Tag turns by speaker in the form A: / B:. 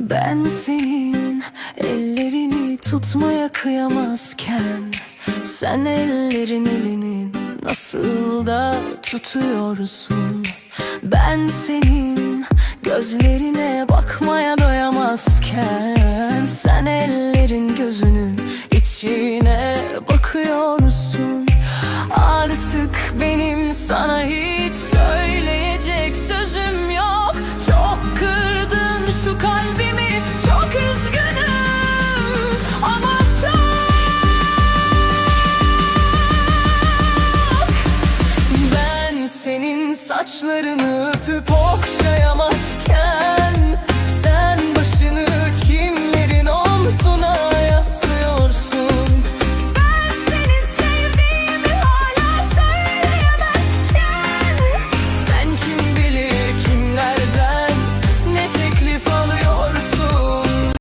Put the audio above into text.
A: Ben senin ellerini tutmaya kıyamazken Sen ellerin elini nasıl da tutuyorsun? Ben senin gözlerine bakmaya doyamazken Sen ellerin gözünün içine bakıyorsun. Artık benim sana hiç saçlarını öpüp okşayamazken